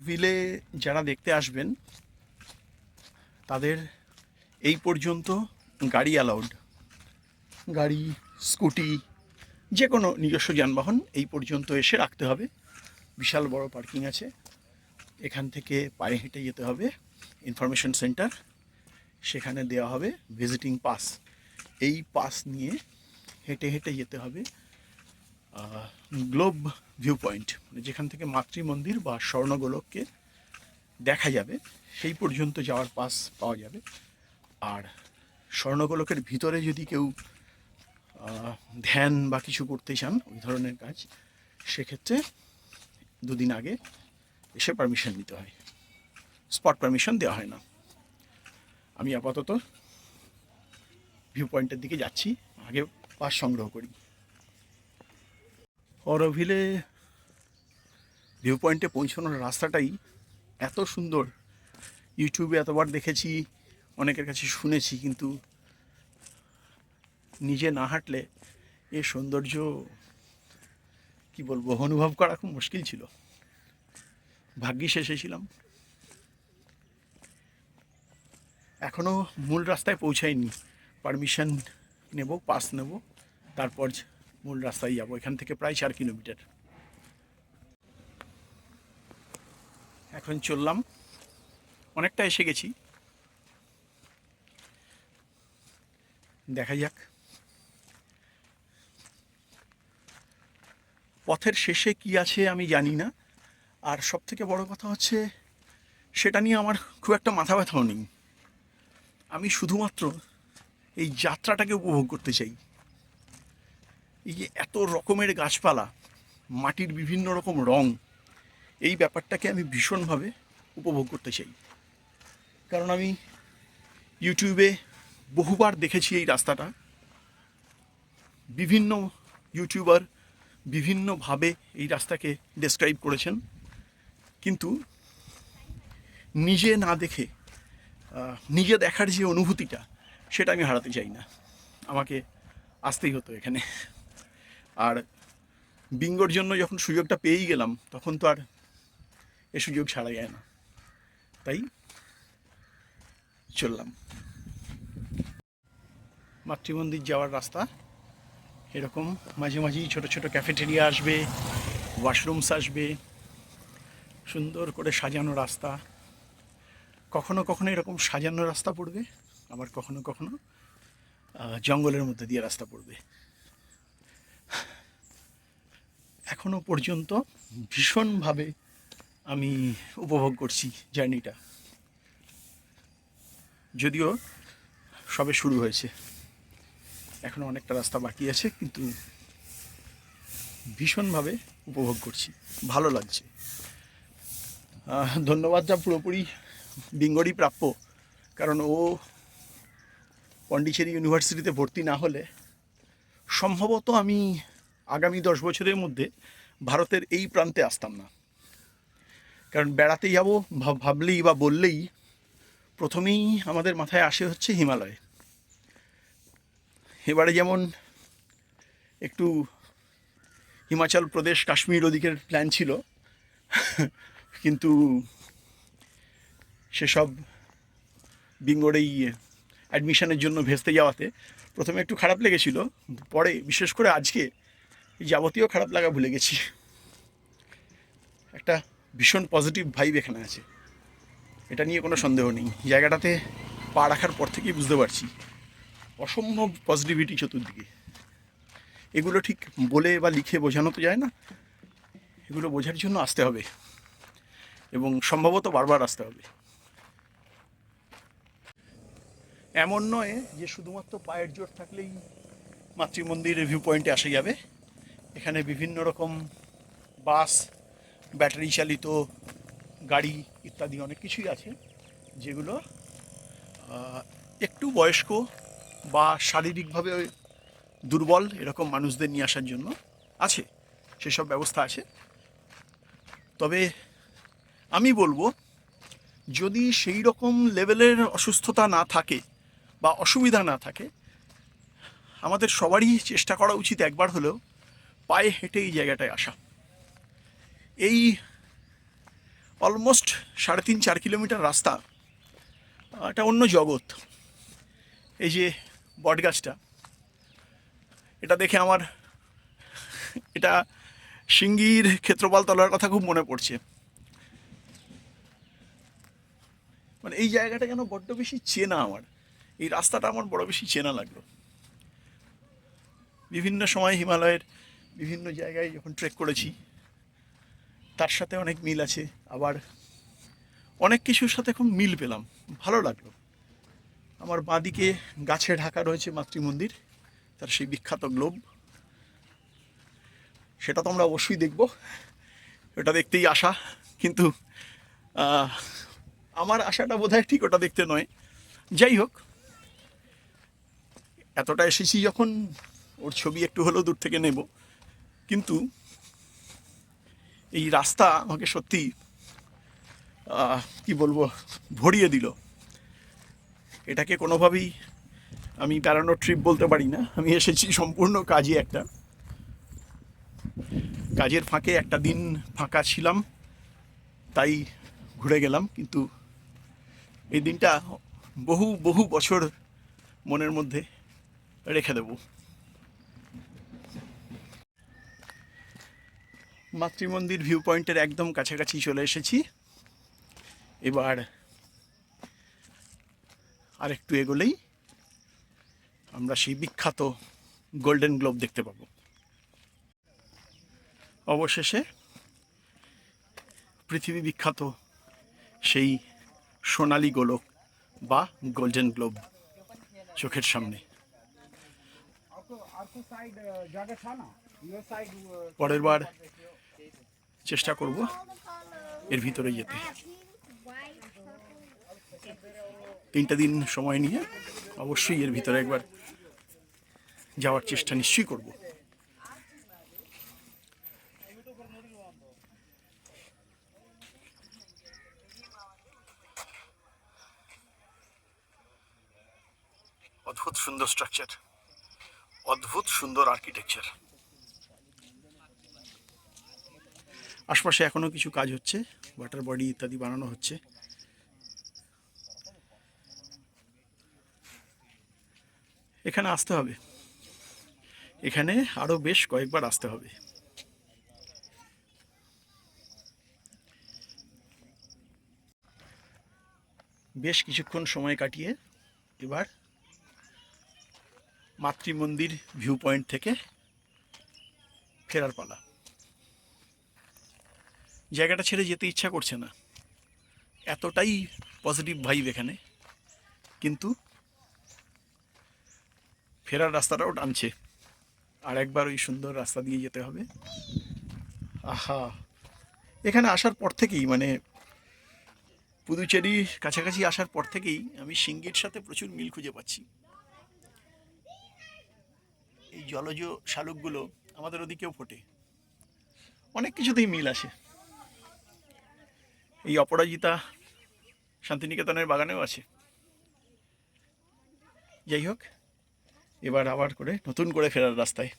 Ville যারা দেখতে আসবেন, তাদের এই পর্যন্ত গাড়ি অ্যালাউড গাড়ি, স্কুটি যে কোনো নিজস্ব যানবাহন এই পর্যন্ত এসে রাখতে হবে। বিশাল বড় পার্কিং আছে। এখান থেকে পায়ে হেঁটে যেতে হবে। ইনফরমেশন সেন্টার, সেখানে দেওয়া হবে ভিজিটিং পাস। এই পাস নিয়ে হেঁটে হেঁটে যেতে হবে। গ্লোব ভিউ পয়েন্ট যেখান থেকে মাতৃ মন্দির বা স্বর্ণগোলককে দেখা যাবে, সেই পর্যন্ত যাওয়ার পাস পাওয়া যাবে। আর স্বর্ণগোলকের ভিতরে যদি কেউ ধ্যান বা কিছু করতে চান, ওই ধরনের কাজ, সেক্ষেত্রে দুদিন আগে এসে পারমিশন নিতে হয়। স্পট পারমিশন দেওয়া হয় না। আমি আপাতত ভিউ পয়েন্টের দিকে যাচ্ছি, আগে পাস সংগ্রহ করি। অরভিলে ভিউ পয়েন্টে পৌঁছানোর রাস্তাটাই এত সুন্দর। ইউটিউবে এতবার দেখেছি, অনেকের কাছে শুনেছি, কিন্তু নিজে না হাঁটলে এ সৌন্দর্য কি বলব, অনুভব করা খুব মুশকিল ছিল। ভাগ্যিস এসেছিলাম এখনও মূল রাস্তায় পৌঁছাইনি। পারমিশন নেব, পাস নেব, তারপর মূল রাস্তায় যাব, এখান থেকে প্রায় চার কিলোমিটার। এখন চললাম, অনেকটা এসে গেছি। দেখা যাক। পথের শেষে কি আছে আমি জানি না। আর সব থেকে বড় কথা হচ্ছে, সেটা নিয়ে আমার খুব একটা মাথা ব্যথাও নেই। আমি শুধুমাত্র এই যাত্রাটাকে উপভোগ করতে চাই। এই যে এত রকমের গাছপালা, মাটির বিভিন্ন রকম রং, এই ব্যাপারটাকে আমি ভীষণভাবে উপভোগ করতে চাই। কারণ আমি ইউটিউবে বহুবার দেখেছি এই রাস্তাটা। বিভিন্ন ইউটিউবার বিভিন্নভাবে এই রাস্তাকে ডেসক্রাইব করেছেন। কিন্তু নিজে না দেখে নিজে দেখার যে অনুভূতিটা, সেটা আমি হারাতে চাই না। আমাকে আসতেই হতো এখানে। আর বিঙ্গোর জন্য যখন সুযোগটা পেয়েই গেলাম, তখন তো আর এ সুযোগ ছাড়া যায় না। তাই চললাম। মাতৃমন্দির যাওয়ার রাস্তা এরকম। মাঝে মাঝেই ছোট ছোট ক্যাফেটেরিয়া আসবে ওয়াশরুমস আসবে, সুন্দর করে সাজানো রাস্তা। কখনো কখনো এরকম সাজানো রাস্তা পড়বে, আবার কখনো কখনো জঙ্গলের মধ্যে দিয়ে রাস্তা পড়বে। এখনও পর্যন্ত ভীষণভাবে আমি উপভোগ করছি জার্নিটা। যদিও সবে শুরু হয়েছে। এখনও অনেকটা রাস্তা বাকি আছে কিন্তু ভীষণভাবে উপভোগ করছি। ভালো লাগছে। আহ, ধন্যবাদটা পুরোপুরি বিঙ্গরই প্রাপ্য কারণ ও পন্ডিচেরি ইউনিভার্সিটিতে ভর্তি না হলে সম্ভবত আমি আগামী দশ বছরের মধ্যে ভারতের এই প্রান্তে আসতাম না। কারণ বেড়াতে যাব, ভাব- ভাবলেই বা বললেই প্রথমেই আমাদের মাথায় আসে হচ্ছে হিমালয়। এবারে যেমন একটু হিমাচল প্রদেশ, কাশ্মীর ওদিকের প্ল্যান ছিল। কিন্তু সেসব বিঙ্গোর এই অ্যাডমিশনের জন্য ভেস্তে যাওয়াতে প্রথমে একটু খারাপ লেগেছিল। পরে, বিশেষ করে আজকে যাবতীয় খারাপ লাগা ভুলে গেছি। একটা ভীষণ পজিটিভ ভাইব এখানে আছে। এটা নিয়ে কোনো সন্দেহ নেই। জায়গাটাতে পা রাখার পর থেকেই বুঝতে পারছি। অসম্ভব পজিটিভিটি চতুর্দিকে। এগুলো ঠিক বলে বা লিখে বোঝানো তো যায় না। এগুলো বোঝার জন্য আসতে হবে। এবং সম্ভবত বারবার আসতে হবে। এমন নয় যে শুধুমাত্র পায়ের জোর থাকলেই মাতৃমন্দিরের ভিউ পয়েন্টে আসা যাবে। এখানে বিভিন্ন রকম বাস, ব্যাটারি চালিত গাড়ি ইত্যাদি অনেক কিছুই আছে, যেগুলো একটু বয়স্ক বা শারীরিকভাবে দুর্বল এরকম মানুষদের নিয়ে আসার জন্য আছে, সেসব ব্যবস্থা আছে। তবে আমি বলব, যদি সেই রকম লেভেলের অসুস্থতা না থাকে বা অসুবিধা না থাকে, আমাদের সবারই চেষ্টা করা উচিত একবার হলেও পায়ে হেঁটে এই জায়গাটায় আসা। এই অলমোস্ট সাড়ে তিন চার কিলোমিটার রাস্তা এটা অন্য জগৎ। এই যে বটগাছটা এটা দেখে আমার, এটা সিঙ্গির ক্ষেত্রপাল তলার কথা খুব মনে পড়ছে। মানে এই জায়গাটা যেন বড্ড বেশি চেনা আমার। এই রাস্তাটা আমার বড় বেশি চেনা লাগল। বিভিন্ন সময় হিমালয়ের বিভিন্ন জায়গায় যখন ট্রেক করেছি, তার সাথে অনেক মিল আছে। আবার অনেক কিছুর সাথে এখন মিল পেলাম। ভালো লাগল। আমার বাঁদিকে গাছে ঢাকা রয়েছে মাতৃমন্দির তার সেই বিখ্যাত গ্লোব। সেটা তো আমরা অবশ্যই দেখব। ওটা দেখতেই আসা কিন্তু আমার আশাটা বোধহয় ঠিক ওটা দেখতে নয়। যাই হোক, এতটা এসেছি যখন, ওর ছবি একটু হলেও দূর থেকে নেব। কিন্তু এই রাস্তা আমাকে সত্যি কি বলব, ভরিয়ে দিল। এটাকে কোনোভাবেই আমি বেড়ানোর ট্রিপ বলতে পারি না। আমি এসেছি সম্পূর্ণ কাজে একটা। কাজের ফাঁকে একটা দিন ফাঁকা ছিলাম, তাই ঘুরে গেলাম। কিন্তু এই দিনটা বহু বহু বছর মনের মধ্যে রেখে দেব। মাতৃমন্দির ভিউ পয়েন্টের একদম কাছাকাছি চলে এসেছি। এবার আরেকটু এগোলেই আমরা সেই বিখ্যাত গোল্ডেন গ্লোব দেখতে পাব। অবশেষে পৃথিবী বিখ্যাত সেই সোনালি গোলক বা গোল্ডেন গ্লোব চোখের সামনে। পরের বার চেষ্টা করব এর ভিতরে যেতে। তিনটা দিন সময় নিয়ে অবশ্যই এর ভিতরে একবার যাওয়ার চেষ্টা নিশ্চয়ই করব। অদ্ভুত সুন্দর স্ট্রাকচার অদ্ভুত সুন্দর আর্কিটেকচার আশপাশে এখনও কিছু কাজ হচ্ছে ওয়াটার বডি ইত্যাদি বানানো হচ্ছে। এখানে আসতে হবে। এখানে আরও বেশ কয়েকবার আসতে হবে। বেশ কিছুক্ষণ সময় কাটিয়ে এবার মাতৃমন্দির ভিউ পয়েন্ট থেকে ফেরার পালা। জায়গাটা ছেড়ে যেতে ইচ্ছা করছে না। এতটাই পজিটিভ ভাইব এখানে। কিন্তু ফেরার রাস্তাটাও টানছে। আর একবার ওই সুন্দর রাস্তা দিয়ে যেতে হবে। আহা! এখানে আসার পর থেকেই মানে পুদুচেরি কাছাকাছি আসার পর থেকেই আমি সিঙ্গির সাথে প্রচুর মিল খুঁজে পাচ্ছি। এই জলজ শালুকগুলো আমাদের ওদিকেও ফোটে। অনেক কিছুতেই মিল আসে। এই অপরাজিতা শান্তিনিকেতনের বাগানেও আছে। যাই হোক এবার আবার করে নতুন করে ফেরার রাস্তায়।